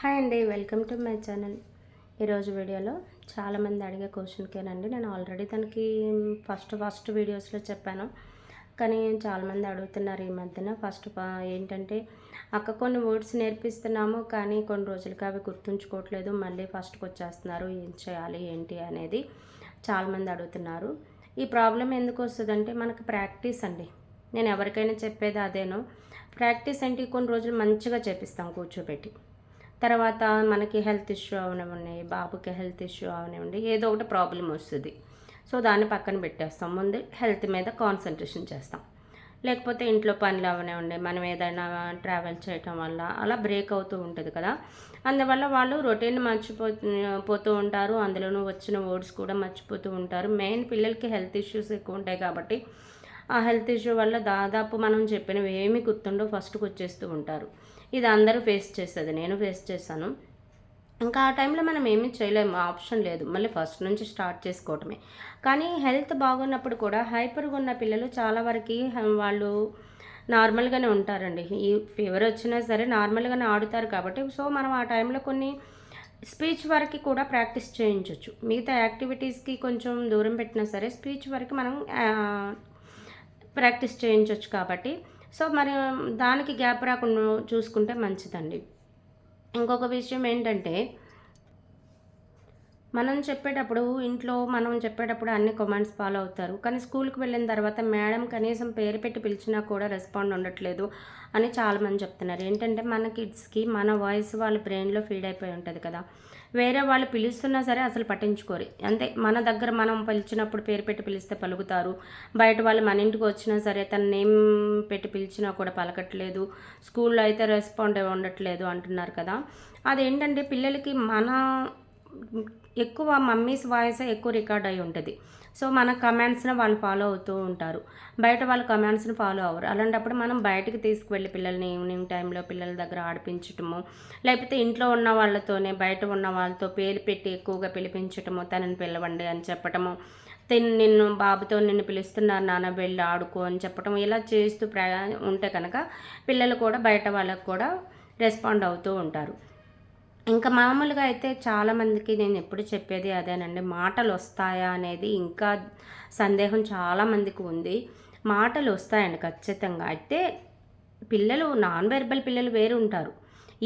Hi అండి welcome to my channel. ఈరోజు వీడియోలో చాలామంది అడిగే క్వశ్చన్కేనండి. నేను ఆల్రెడీ తనకి ఫస్ట్ ఫస్ట్ వీడియోస్లో చెప్పాను. కానీ చాలామంది అడుగుతున్నారు ఈ మధ్యన. ఫస్ట్ ఏంటంటే అక్క కొన్ని వర్డ్స్ నేర్పిస్తున్నాము కానీ కొన్ని రోజులకి అవి గుర్తుంచుకోవట్లేదు. మళ్ళీ ఫస్ట్కి వచ్చేస్తున్నారు ఏం చేయాలి ఏంటి? అనేది చాలామంది అడుగుతున్నారు. ఈ ప్రాబ్లం ఎందుకు వస్తుందంటే మనకు ప్రాక్టీస్ అండి. నేను ఎవరికైనా చెప్పేది అదేను. ప్రాక్టీస్ అంటే కొన్ని రోజులు మంచిగా చేపిస్తాం కూర్చోబెట్టి. తర్వాత మనకి హెల్త్ ఇష్యూ అవనివ్వండి బాబుకి హెల్త్ ఇష్యూ అవనివ్వండి ఏదో ఒకటి ప్రాబ్లం వస్తుంది. సో దాన్ని పక్కన పెట్టేస్తాం. ముందు హెల్త్ మీద కాన్సన్ట్రేషన్ చేస్తాం. లేకపోతే ఇంట్లో పనులు అవనివ్వండి మనం ఏదైనా ట్రావెల్ చేయటం వల్ల అలా బ్రేక్ అవుతూ ఉంటుంది కదా. అందువల్ల వాళ్ళు రొటీన్ మర్చిపో పోతూ ఉంటారు. అందులోనూ వచ్చిన వర్డ్స్ కూడా మర్చిపోతూ ఉంటారు. మెయిన్ పిల్లలకి హెల్త్ ఇష్యూస్ ఎక్కువ ఉంటాయి కాబట్టి ఆ హెల్త్ ఇష్యూ వల్ల దాదాపు మనం చెప్పినవి ఏమి గుర్తుండో ఫస్ట్కి వచ్చేస్తూ ఉంటారు. ఇది అందరూ ఫేస్ చేసేది నేను ఫేస్ చేశాను. ఇంకా ఆ టైంలో మనం ఏమీ చేయలేము ఆప్షన్ లేదు. మళ్ళీ ఫస్ట్ నుంచి స్టార్ట్ చేసుకోవటమే. కానీ హెల్త్ బాగున్నప్పుడు కూడా హైపర్గా ఉన్న పిల్లలు చాలా వరకు వాళ్ళు నార్మల్గానే ఉంటారండి. ఈ ఫీవర్ వచ్చినా సరే నార్మల్గానే ఆడుతారు కాబట్టి సో మనం ఆ టైంలో కొన్ని స్పీచ్ వరకు కూడా ప్రాక్టీస్ చేయించవచ్చు మిగతా యాక్టివిటీస్కి కొంచెం దూరం పెట్టినా సరే స్పీచ్ వరకు మనం ప్రాక్టీస్ చేయించవచ్చు కాబట్టి సో మరి దానికి గ్యాప్ రాకుండా చూసుకుంటే మంచిదండి. ఇంకొక విషయం ఏంటంటే మనం చెప్పేటప్పుడు ఇంట్లో మనం చెప్పేటప్పుడు అన్ని కమాండ్స్ ఫాలో అవుతారు. కానీ స్కూల్కి వెళ్ళిన తర్వాత మేడం కనీసం పేరు పెట్టి పిలిచినా కూడా రెస్పాండ్ ఉండట్లేదు అని చాలామంది చెప్తున్నారు. ఏంటంటే మన కిడ్స్కి మన వాయిస్ వాళ్ళ బ్రెయిన్లో ఫీడ్ అయిపోయి ఉంటుంది కదా. వేరే వాళ్ళు పిలుస్తున్నా సరే అసలు పట్టించుకోరు. అంతే మన దగ్గర మనం పిలిచినప్పుడు పేరు పెట్టి పిలిస్తే పలుకుతారు. బయట వాళ్ళు మన ఇంటికి వచ్చినా సరే తన నేమ్ పెట్టి పిలిచినా కూడా పలకట్లేదు. స్కూల్లో అయితే రెస్పాండ్ ఉండట్లేదు అంటున్నారు కదా. అదేంటంటే పిల్లలకి మన ఎక్కువ మమ్మీస్ వాయిస్ ఎక్కువ రికార్డ్ అయి ఉంటుంది. సో మన కమాండ్స్ని వాళ్ళు ఫాలో అవుతూ ఉంటారు. బయట వాళ్ళ కమాండ్స్ని ఫాలో అవ్వరు. అలాంటప్పుడు మనం బయటకు తీసుకువెళ్ళి పిల్లల్ని ఈవినింగ్ టైంలో పిల్లల దగ్గర ఆడిపించటము లేకపోతే ఇంట్లో ఉన్న వాళ్ళతోనే బయట ఉన్న వాళ్ళతో పేరు పెట్టి ఎక్కువగా పిలిపించటము తనని పిలవండి అని చెప్పటము తిని నిన్ను బాబుతో నిన్ను పిలుస్తున్నారు నాన్న వెళ్ళి ఆడుకో అని చెప్పటం ఇలా చేస్తూ ప్రయా ఉంటే కనుక పిల్లలు కూడా బయట వాళ్ళకు కూడా రెస్పాండ్ అవుతూ ఉంటారు. ఇంకా మామూలుగా అయితే చాలామందికి నేను ఎప్పుడు చెప్పేది అదేనండి మాటలు వస్తాయా అనేది ఇంకా సందేహం చాలామందికి ఉంది. మాటలు వస్తాయండి ఖచ్చితంగా. అయితే పిల్లలు నాన్ వెర్బల్ పిల్లలు వేరు ఉంటారు.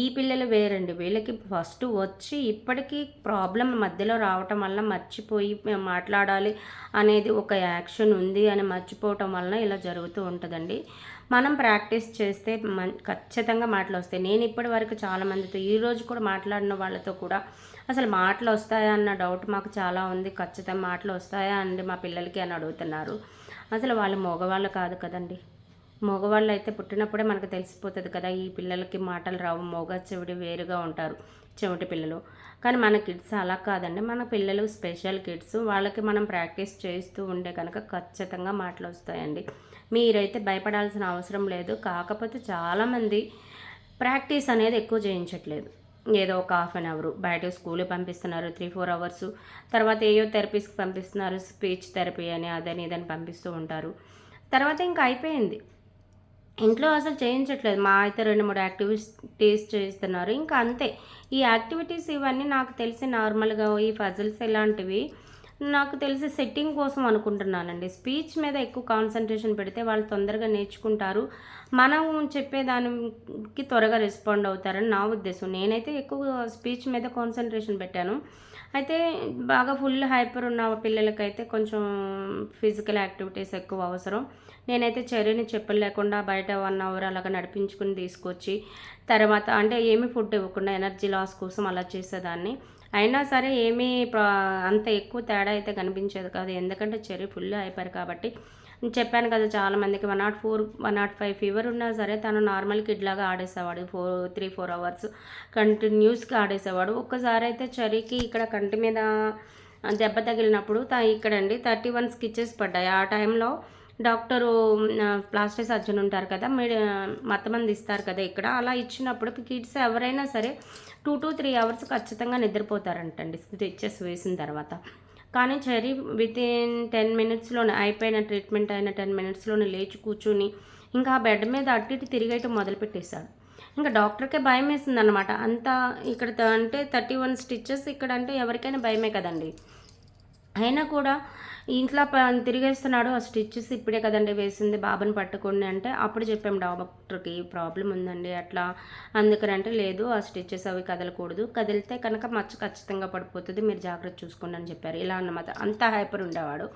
ఈ పిల్లలు వేరండి. వీళ్ళకి ఫస్ట్ వచ్చి ఇప్పటికీ ప్రాబ్లం మధ్యలో రావటం వల్ల మర్చిపోయి మాట్లాడాలి అనేది ఒక యాక్షన్ ఉంది అని మర్చిపోవటం వలన ఇలా జరుగుతూ ఉంటుందండి. మనం ప్రాక్టీస్ చేస్తే మన్ ఖచ్చితంగా మాటలు వస్తాయి. నేను ఇప్పటి వరకు చాలామందితో ఈరోజు కూడా మాట్లాడిన వాళ్ళతో కూడా అసలు మాటలు వస్తాయా అన్న డౌట్ మాకు చాలా ఉంది. ఖచ్చితంగా మాటలు వస్తాయా అండి మా పిల్లలకి అని అడుగుతున్నారు. అసలు వాళ్ళు మగవాళ్ళు కాదు కదండి. మగవాళ్ళు అయితే పుట్టినప్పుడే మనకు తెలిసిపోతుంది కదా ఈ పిల్లలకి మాటలు రావు మగ చెవిటి వేరుగా ఉంటారు చెవిటి పిల్లలు. కానీ మన కిడ్స్ అలా కాదండి. మన పిల్లలు స్పెషల్ కిడ్స్ వాళ్ళకి మనం ప్రాక్టీస్ చేస్తూ ఉండే కనుక ఖచ్చితంగా మాటలు వస్తాయండి. మీరైతే భయపడాల్సిన అవసరం లేదు. కాకపోతే చాలామంది ప్రాక్టీస్ అనేది ఎక్కువ చేయించట్లేదు. ఏదో ఒక హాఫ్ అన్ అవర్ బయట స్కూల్కి పంపిస్తున్నారు త్రీ ఫోర్ అవర్స్ తర్వాత ఏయో థెరపీస్కి పంపిస్తున్నారు స్పీచ్ థెరపీ అని అదని ఇదని పంపిస్తూ ఉంటారు. తర్వాత ఇంకా అయిపోయింది. ఇంట్లో అసలు చేయించట్లేదు. మా అయితే రెండు మూడు యాక్టివిటీస్ చేస్తున్నారు ఇంకా అంతే. ఈ యాక్టివిటీస్ ఇవన్నీ నాకు తెలిసి నార్మల్గా ఈ ఫజిల్స్ ఇలాంటివి నాకు తెలిసి సెట్టింగ్ కోసం అనుకుంటున్నానండి. స్పీచ్ మీద ఎక్కువ కాన్సన్ట్రేషన్ పెడితే వాళ్ళు తొందరగా నేర్చుకుంటారు. మనం చెప్పేదానికి త్వరగా రెస్పాండ్ అవుతారని నా ఉద్దేశం. నేనైతే ఎక్కువ స్పీచ్ మీద కాన్సన్ట్రేషన్ పెట్టాను. అయితే బాగా ఫుల్ హైపర్ ఉన్న పిల్లలకైతే కొంచెం ఫిజికల్ యాక్టివిటీస్ ఎక్కువ అవసరం. నేనైతే చర్యని చెప్పలేకుండా బయట వన్ అవర్ అలాగ నడిపించుకుని తీసుకొచ్చి తర్వాత అంటే ఏమి ఫుడ్ ఇవ్వకుండా ఎనర్జీ లాస్ కోసం అలా చేసేదాన్ని. అయినా సరే ఏమీ అంత ఎక్కువ తేడా అయితే కనిపించేది కాదు. ఎందుకంటే చెర్రీ ఫుల్ అయిపోయారు కాబట్టి. చెప్పాను కదా చాలామందికి one nought four one nought five fever ఉన్నా సరే తను నార్మల్ కిడ్ లాగా ఆడేసేవాడు. ఫోర్ త్రీ ఫోర్ అవర్స్ కంటిన్యూస్గా ఆడేసేవాడు. ఒక్కసారి అయితే చరికి ఇక్కడ కంటి మీద దెబ్బ తగిలినప్పుడు ఇక్కడండి థర్టీ వన్ స్కిచ్చెస్ పడ్డాయి. ఆ టైంలో డాక్టరు ప్లాస్టిక్ సర్జన్ ఉంటారు కదా మీరు మతమంది ఇస్తారు కదా ఇక్కడ. అలా ఇచ్చినప్పుడు కిడ్స్ ఎవరైనా సరే టూ టు త్రీ అవర్స్ ఖచ్చితంగా నిద్రపోతారంటండి స్టిచ్చెస్ వేసిన తర్వాత. కానీ చెరీ విత్ ఇన్ టెన్ మినిట్స్లోనే అయిపోయిన ట్రీట్మెంట్ అయిన టెన్ మినిట్స్లోనే లేచి కూర్చుని ఇంకా ఆ బెడ్ మీద అట్టి ఇటు తిరిగేయటం మొదలుపెట్టేశాడు ఇంకా డాక్టర్కే భయం వేసింది అనమాట అంత ఇక్కడ త- అంటే థర్టీ వన్ స్టిచ్చెస్ ఇక్కడ అంటే ఎవరికైనా భయమే కదండి. అయినా కూడా ఇంట్లో తిరిగేస్తున్నాడు ఆ స్టిచ్చెస్ ఇప్పుడే కదండి వేసింది బాబుని పట్టుకోండి అంటే అప్పుడు చెప్పాం డాక్టర్కి ప్రాబ్లం ఉందండి అట్లా. అందుకని అంటే లేదు ఆ స్టిచ్చెస్ అవి కదలకూడదు. కదిలితే కనుక మచ్చ ఖచ్చితంగా పడిపోతుంది మీరు జాగ్రత్త చూసుకోండి అని చెప్పారు. ఇలా అన్నమాట. అంత హైపర్ ఉండేవాడు.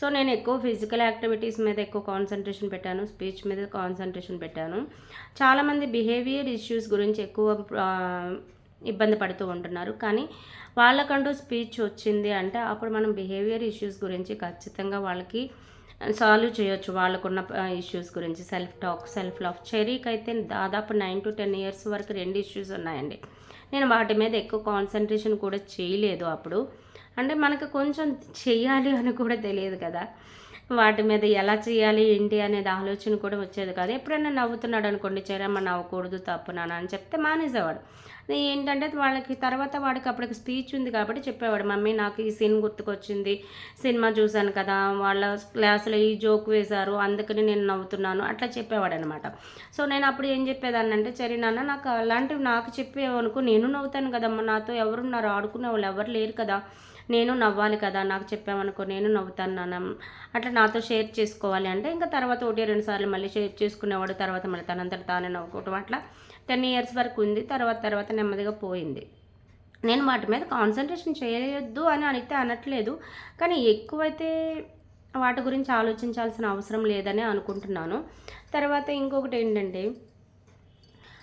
సో నేను ఎక్కువ ఫిజికల్ యాక్టివిటీస్ మీద ఎక్కువ కాన్సన్ట్రేషన్ పెట్టాను స్పీచ్ మీద కాన్సన్ట్రేషన్ పెట్టాను. చాలామంది బిహేవియర్ ఇష్యూస్ గురించి ఎక్కువ ఇబ్బంది పడుతూ ఉంటున్నారు. కానీ వాళ్ళకంటూ స్పీచ్ వచ్చింది అంటే అప్పుడు మనం బిహేవియర్ ఇష్యూస్ గురించి ఖచ్చితంగా వాళ్ళకి సాల్వ్ చేయొచ్చు. వాళ్ళకున్న ఇష్యూస్ గురించి. Self talk self love. చెరీకి అయితే దాదాపు నైన్ టు టెన్ ఇయర్స్ వరకు రెండు ఇష్యూస్ ఉన్నాయండి. నేను వాటి మీద ఎక్కువ కాన్సన్ట్రేషన్ కూడా చేయలేదు అప్పుడు. అంటే మనకు కొంచెం చెయ్యాలి అని కూడా తెలియదు కదా. వాటి మీద ఎలా చేయాలి ఏంటి అనేది ఆలోచన కూడా వచ్చేది కాదు. ఎప్పుడైనా నవ్వుతున్నాడు అనుకోండి చేరమ్మ నవ్వకూడదు తప్పు నాన్న అని చెప్తే మానేసేవాడు. ఏంటంటే వాళ్ళకి తర్వాత వాడికి అప్పటికి స్పీచ్ ఉంది కాబట్టి చెప్పేవాడు మమ్మీ నాకు ఈ సీన్ గుర్తుకొచ్చింది సినిమా చూశాను కదా వాళ్ళ క్లాసులో ఈ జోక్ వేశారు అందుకని నేను నవ్వుతున్నాను అట్లా చెప్పేవాడు అనమాట సో నేను అప్పుడు ఏం చెప్పేదాన్ని అంటే సరే నాన్న నాకు అలాంటివి నాకు చెప్పేవనుకో నేను నవ్వుతాను కదమ్మా నాతో ఎవరున్నారు ఆడుకునే వాళ్ళు ఎవరు లేరు కదా నేను నవ్వాలి కదా నాకు చెప్పామనుకో నేను నవ్వుతాను నాన్న. అట్లా నాతో షేర్ చేసుకోవాలి అంటే ఇంకా తర్వాత ఒకటి రెండు సార్లు మళ్ళీ షేర్ చేసుకునేవాడు తర్వాత మళ్ళీ తనంతట తానే నవ్వుకోవటం. అట్లా టెన్ ఇయర్స్ వరకు ఉంది తర్వాత తర్వాత నెమ్మదిగా పోయింది. నేను వాటి మీద కాన్సన్ట్రేషన్ చేయొద్దు అని అడిగితే అనట్లేదు కానీ ఎక్కువైతే వాటి గురించి ఆలోచించాల్సిన అవసరం లేదని అనుకుంటున్నాను. తర్వాత ఇంకొకటి ఏంటంటే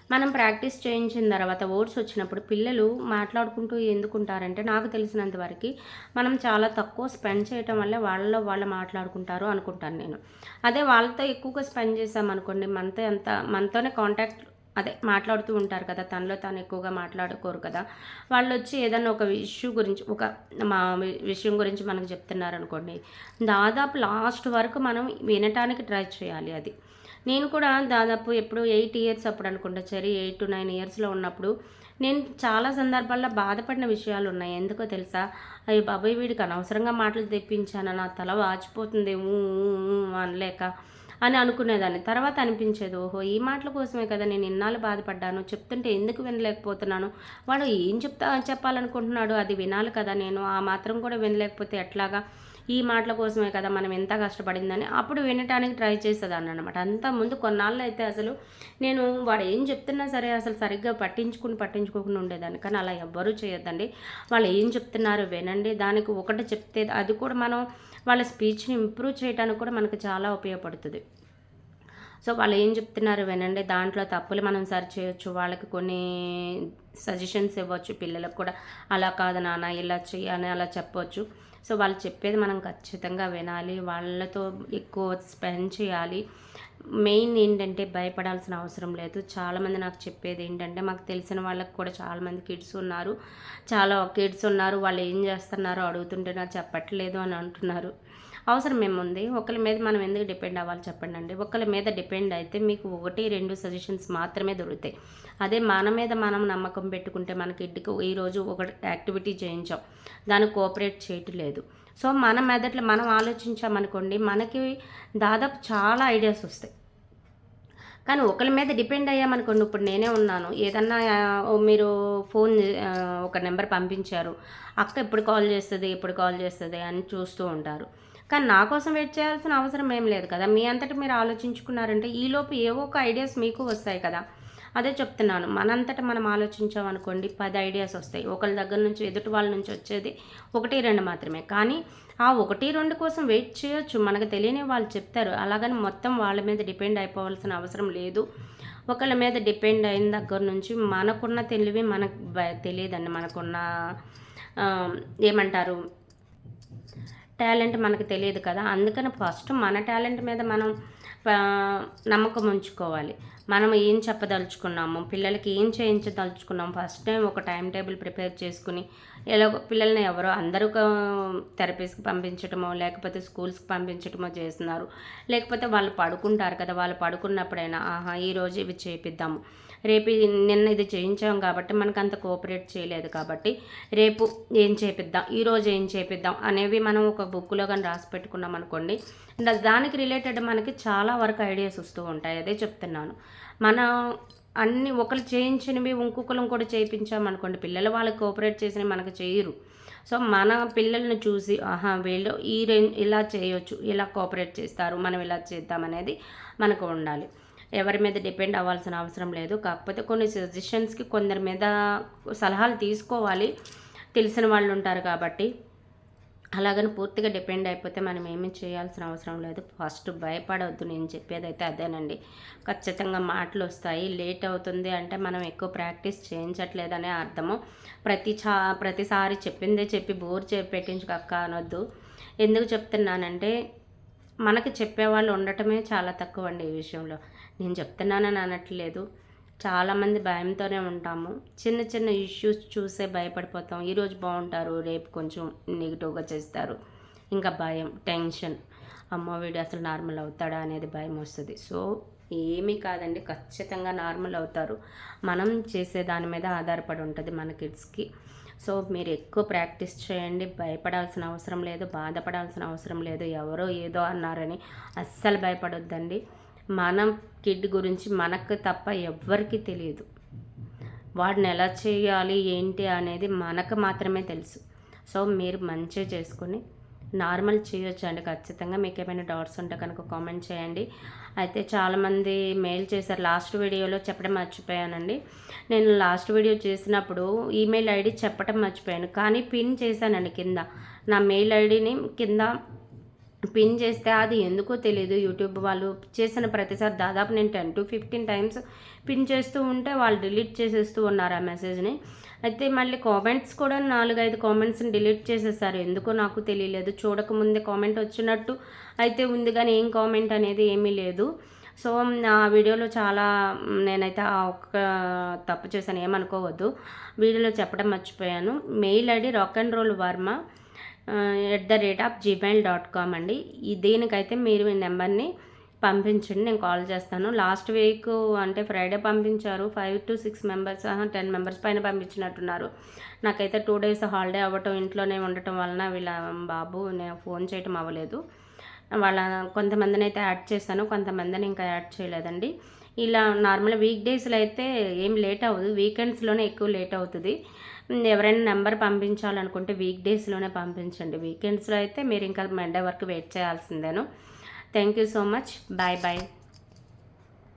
మనం ప్రాక్టీస్ చేయించిన తర్వాత ఓట్స్ వచ్చినప్పుడు పిల్లలు మాట్లాడుకుంటూ ఎందుకుంటారంటే నాకు తెలిసినంత వరకు మనం చాలా తక్కువ స్పెండ్ చేయటం వల్ల వాళ్ళలో వాళ్ళు మాట్లాడుకుంటారు అనుకుంటాను నేను. అదే వాళ్ళతో ఎక్కువగా స్పెండ్ చేసామనుకోండి మనతో ఎంత మనతోనే కాంటాక్ట్ అదే మాట్లాడుతూ ఉంటారు కదా తనలో తాను ఎక్కువగా మాట్లాడుకోరు కదా. వాళ్ళు వచ్చి ఏదన్నా ఒక ఇష్యూ గురించి ఒక మా విషయం గురించి మనకు చెప్తున్నారు అనుకోండి దాదాపు లాస్ట్ వరకు మనం వినటానికి ట్రై చేయాలి అది. నేను కూడా దాదాపు ఎప్పుడు ఎయిట్ ఇయర్స్ అప్పుడు అనుకుంటా సరే ఎయిట్ టు నైన్ ఇయర్స్లో ఉన్నప్పుడు నేను చాలా సందర్భాల్లో బాధపడిన విషయాలు ఉన్నాయి. ఎందుకో తెలుసా? అయ్యి బాబాయ్ వీడికి అనవసరంగా మాటలు తెప్పించాను? నా తల వాచిపోతుంది ఊ, ఊ అనలేక అని అనుకునేదాన్ని. తర్వాత అనిపించేది ఓహో ఈ మాటల కోసమే కదా నేను ఇన్నాళ్ళు బాధపడ్డాను చెప్తుంటే ఎందుకు వినలేకపోతున్నాను? వాడు ఏం చెప్తా చెప్పాలనుకుంటున్నాడు? అది వినాలి కదా నేను ఆ మాత్రం కూడా వినలేకపోతే ఎట్లాగా? ఈ మాటల కోసమే కదా మనం ఎంత కష్టపడిందని అప్పుడు వినటానికి ట్రై చేసేదాన్ని అనమాట అంత ముందు కొన్నాళ్ళు అయితే అసలు నేను వాడు ఏం చెప్తున్నా సరే అసలు సరిగ్గా పట్టించుకుని పట్టించుకోకుండా ఉండేదాన్ని. కానీ అలా ఎవ్వరూ చేయొద్దండి. వాళ్ళు ఏం చెప్తున్నారు వినండి దానికి ఒకటి చెప్తే అది కూడా మనం వాళ్ళ స్పీచ్ని ఇంప్రూవ్ చేయడానికి కూడా మనకు చాలా ఉపయోగపడుతుంది. సో వాళ్ళు ఏం చెప్తున్నారు వినండి. దాంట్లో తప్పులు మనం సరి చేయొచ్చు. వాళ్ళకి కొన్ని సజెషన్స్ ఇవ్వచ్చు. పిల్లలకు కూడా అలా కాదు నాన్న ఇలా చేయని అని అలా చెప్పవచ్చు సో వాళ్ళు చెప్పేది మనం ఖచ్చితంగా వినాలి. వాళ్ళతో ఎక్కువ స్పెండ్ చేయాలి. మెయిన్ ఏంటంటే భయపడాల్సిన అవసరం లేదు. చాలామంది నాకు చెప్పేది ఏంటంటే మాకు తెలిసిన వాళ్ళకి కూడా చాలామంది కిడ్స్ ఉన్నారు. చాలా కిడ్స్ ఉన్నారు. వాళ్ళు ఏం చేస్తున్నారో అడుగుతుంటే నాకు చెప్పట్లేదు అని అంటున్నారు. అవసరం ఏముంది? ఒకరి మీద మనం ఎందుకు డిపెండ్ అవ్వాలి చెప్పండి అండి ఒకరి మీద డిపెండ్ అయితే మీకు ఒకటి రెండు సజెషన్స్ మాత్రమే దొరుకుతాయి. అదే మన మీద మనం నమ్మకం పెట్టుకుంటే మనకి ఇంటికి ఈరోజు ఒక యాక్టివిటీ చేయించాం. దానికి కోఆపరేట్ చేయట్లేదు. సో మన మెదట్లో మనం ఆలోచించామనుకోండి మనకి దాదాపు చాలా ఐడియాస్ వస్తాయి. కానీ ఒకరి మీద డిపెండ్ అయ్యామనుకోండి ఇప్పుడు నేనే ఉన్నాను. ఏదన్నా మీరు ఫోన్ ఒక నెంబర్ పంపించారు. అక్క ఎప్పుడు కాల్ చేస్తుంది ఎప్పుడు కాల్ చేస్తుంది అని చూస్తూ ఉంటారు. కానీ నా కోసం వెయిట్ చేయాల్సిన అవసరం ఏం లేదు కదా. మీ అంతటి మీరు ఆలోచించుకున్నారంటే ఈలోపు ఏవో ఒక ఐడియాస్ మీకు వస్తాయి కదా. అదే చెప్తున్నాను. మనంతట మనం ఆలోచించామనుకోండి పది ఐడియాస్ వస్తాయి. ఒకరి దగ్గర నుంచి ఎదుటి వాళ్ళ నుంచి వచ్చేది ఒకటి రెండు మాత్రమే. కానీ ఆ ఒకటి రెండు కోసం వెయిట్ చేయొచ్చు. మనకు తెలియని వాళ్ళు చెప్తారు. అలాగని మొత్తం వాళ్ళ మీద డిపెండ్ అయిపోవాల్సిన అవసరం లేదు. ఒకళ్ళ మీద డిపెండ్ అయిన దగ్గర నుంచి మనకున్న తెలివి మనకు తెలియదండి. మనకున్న ఏమంటారు? టాలెంట్ మనకు తెలియదు కదా. అందుకని ఫస్ట్ మన టాలెంట్ మీద మనం నమ్మకం ఉంచుకోవాలి. మనం ఏం చెప్పదలుచుకున్నాము? పిల్లలకి ఏం చేయించదలుచుకున్నాము? ఫస్ట్ టైం ఒక టైం టేబుల్ ప్రిపేర్ చేసుకుని ఎలాగో పిల్లల్ని ఎవరో అందరూ థెరపీస్కి పంపించటమో లేకపోతే స్కూల్స్కి పంపించటమో చేస్తున్నారు. లేకపోతే వాళ్ళు పడుకుంటారు కదా వాళ్ళు పడుకున్నప్పుడైనా ఆహా ఈరోజు ఇవి చేపిద్దాము. రేపు ఇది- నిన్న ఇది చేయించాం కాబట్టి మనకు అంత కోఆపరేట్ చేయలేదు కాబట్టి రేపు ఏం చేపిద్దాం? ఈరోజు ఏం చేపిద్దాం? అనేవి మనం ఒక బుక్లో కానీ రాసి పెట్టుకున్నాం అనుకోండి. దానికి రిలేటెడ్ మనకి చాలా వరకు ఐడియాస్ వస్తూ ఉంటాయి. అదే చెప్తున్నాను. మన అన్ని ఒకరు చేయించినవి ఇంకొకరు కూడా చేయించామనుకోండి పిల్లలు వాళ్ళకి కోఆపరేట్ చేసినవి మనకు చేయరు. సో మన పిల్లల్ని చూసి ఆహా వీళ్ళు ఈ రేంజ్ ఇలా చేయొచ్చు ఇలా కోఆపరేట్ చేస్తారు మనం ఇలా చేద్దామనేది మనకు ఉండాలి. ఎవరి మీద డిపెండ్ అవ్వాల్సిన అవసరం లేదు. కాకపోతే కొన్ని సజెషన్స్కి కొందరి మీద సలహాలు తీసుకోవాలి. తెలిసిన వాళ్ళు ఉంటారు కాబట్టి. అలాగని పూర్తిగా డిపెండ్ అయిపోతే మనం ఏమీ చేయాల్సిన అవసరం లేదు. ఫస్ట్ భయపడవద్దు. నేను చెప్పేది అయితే అదేనండి. ఖచ్చితంగా మాటలు వస్తాయి. లేట్ అవుతుంది అంటే మనం ఎక్కువ ప్రాక్టీస్ చేయించట్లేదనే అర్థము. ప్రతి చా ప్రతిసారి చెప్పిందే చెప్పి బోర్ చెప్పి పెట్టించుకక్క అనొద్దు. ఎందుకు చెప్తున్నానంటే మనకి చెప్పేవాళ్ళు ఉండటమే చాలా తక్కువ అండి ఈ విషయంలో. నేను చెప్తున్నానని అనట్లేదు. చాలామంది భయంతోనే ఉంటాము. చిన్న చిన్న ఇష్యూస్ చూసే భయపడిపోతాం. ఈరోజు బాగుంటారు రేపు కొంచెం నెగిటివ్గా చేస్తారు. ఇంకా భయం టెన్షన్ అమ్మ వీడు అసలు నార్మల్ అవుతాడా అనేది భయం వస్తుంది. సో ఏమీ కాదండి. ఖచ్చితంగా నార్మల్ అవుతారు. మనం చేసే దాని మీద ఆధారపడి ఉంటుంది మన కిడ్స్కి సో మీరు ఎక్కువ ప్రాక్టీస్ చేయండి. భయపడాల్సిన అవసరం లేదు బాధపడాల్సిన అవసరం లేదు. ఎవరో ఏదో అన్నారని అస్సలు భయపడొద్దండి. మన కిడ్ గురించి మనకు తప్ప ఎవ్వరికి తెలియదు. వాడిని ఎలా చేయాలి ఏంటి అనేది మనకు మాత్రమే తెలుసు. సో మీరు మంచిగా చేసుకొని నార్మల్ చేయొచ్చు అండి ఖచ్చితంగా మీకు ఏమైనా డౌట్స్ ఉంటే కనుక కామెంట్ చేయండి. అయితే చాలామంది మెయిల్ చేశారు. లాస్ట్ వీడియోలో చెప్పడం మర్చిపోయానండి. నేను లాస్ట్ వీడియో చేసినప్పుడు ఈమెయిల్ ఐడి చెప్పడం మర్చిపోయాను. కానీ పిన్ చేశానండి కింద. నా మెయిల్ ఐడిని కింద పిన్ చేస్తే అది ఎందుకో తెలియదు యూట్యూబ్ వాళ్ళు చేసిన ప్రతిసారి దాదాపు నేను ten to fifteen times pin చేస్తూ ఉంటే వాళ్ళు డిలీట్ చేసేస్తూ ఉన్నారు ఆ మెసేజ్ని అయితే మళ్ళీ కామెంట్స్ కూడా నాలుగైదు కామెంట్స్ని డిలీట్ చేసేసారు. ఎందుకో నాకు తెలియలేదు. చూడకముందే కామెంట్ వచ్చినట్టు అయితే ఉంది కానీ ఏం కామెంట్ అనేది ఏమీ లేదు. సో ఆ వీడియోలో చాలా నేనైతే ఆ ఒక్క తప్పు చేశాను. ఏమనుకోవద్దు. వీడియోలో చెప్పడం మర్చిపోయాను. Mail ID rock and roll Varma at the rate of Gmail dot com అండి. దీనికైతే మీరు మీ నెంబర్ని పంపించండి నేను కాల్ చేస్తాను. లాస్ట్ వీక్ అంటే ఫ్రైడే పంపించారు five to six members ten members పైన పంపించినట్టున్నారు. నాకైతే టూ డేస్ హాలిడే అవ్వటం ఇంట్లోనే ఉండటం వలన వీళ్ళ బాబు నేను ఫోన్ చేయటం అవ్వలేదు. వాళ్ళ కొంతమందిని అయితే యాడ్ చేశాను కొంతమందిని ఇంకా యాడ్ చేయలేదండి. ఇలా నార్మల్ వీక్ డేస్లో అయితే ఏం లేట్ అవ్వదు. వీకెండ్స్లోనే ఎక్కువ లేట్ అవుతుంది. ఎవరైనా నెంబర్ పంపించాలనుకుంటే వీక్ డేస్లోనే పంపించండి. వీకెండ్స్లో అయితే మీరు ఇంకా మండే వరకు wait చేయాల్సిందేను. Thank you so much bye bye